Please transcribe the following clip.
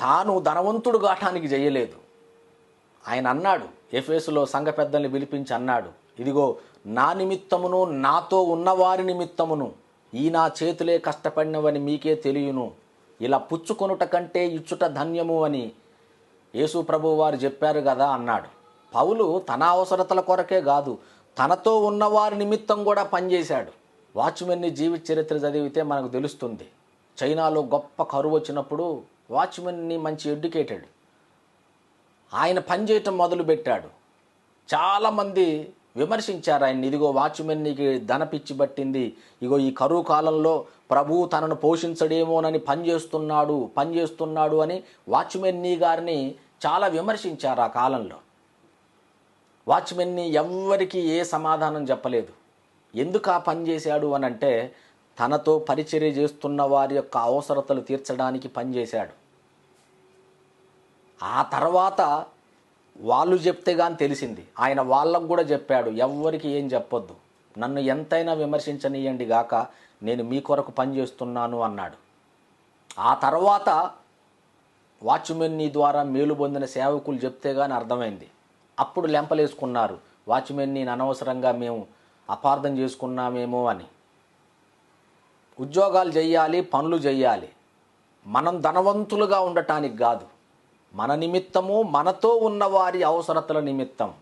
తాను ధనవంతుడు కావటానికి చేయలేదు ఆయన అన్నాడు ఎఫేసులో సంఘ పెద్దల్ని పిలిపించి అన్నాడు ఇదిగో నా నిమిత్తమును నాతో ఉన్నవారి నిమిత్తమును ఈ నా చేతులే కష్టపడినవని మీకే తెలియను. ఇలా పుచ్చుకొనుట కంటే ఇచ్చుట ధన్యము అని యేసు ప్రభు వారు చెప్పారు కదా అన్నాడు. పౌలు తన అవసరతల కొరకే కాదు తనతో ఉన్నవారి నిమిత్తం కూడా పనిచేశాడు. వాచ్మెన్ని జీవిత చరిత్ర చదివితే మనకు తెలుస్తుంది. చైనాలో గొప్ప కరువు వచ్చినప్పుడు వాచ్మెన్ని మంచి ఎడ్యుకేటెడ్. ఆయన పనిచేయటం మొదలుపెట్టాడు. చాలామంది విమర్శించారు ఆయన ఇదిగో వాచ్మెన్ నీకు ధన పిచ్చి పట్టింది. ఇగో ఈ కరువు కాలంలో ప్రభువు తనను పోషించడేమోనని పనిచేస్తున్నాడు పనిచేస్తున్నాడు అని వాచ్మెన్ని గారిని చాలా విమర్శించారు ఆ కాలంలో. వాచ్మెన్ని ఎవ్వరికీ ఏ సమాధానం చెప్పలేదు. ఎందుకు ఆ పని చేశాడు అని అంటే తనతో పరిచర్య చేస్తున్న వారి యొక్క అవసరతలు తీర్చడానికి పనిచేశాడు. ఆ తర్వాత వాళ్ళు చెప్తే కానీ తెలిసింది. ఆయన వాళ్ళకు కూడా చెప్పాడు ఎవ్వరికి ఏం చెప్పొద్దు. నన్ను ఎంతైనా విమర్శించనీయండి గాక నేను మీ కొరకు పనిచేస్తున్నాను అన్నాడు. ఆ తర్వాత వాచ్మెన్ని ద్వారా మేలు పొందిన సేవకులు చెప్తే కానీ అర్థమైంది. అప్పుడు లెంపలేసుకున్నారు. వాచ్మెన్ని అనవసరంగా మేము అపార్థం చేసుకున్నామేమో అని. ఉద్యోగాలు చేయాలి పనులు చేయాలి. మనం ధనవంతులుగా ఉండటానికి కాదు. మన నిమిత్తము మనతో ఉన్న వారి అవసరతల నిమిత్తం.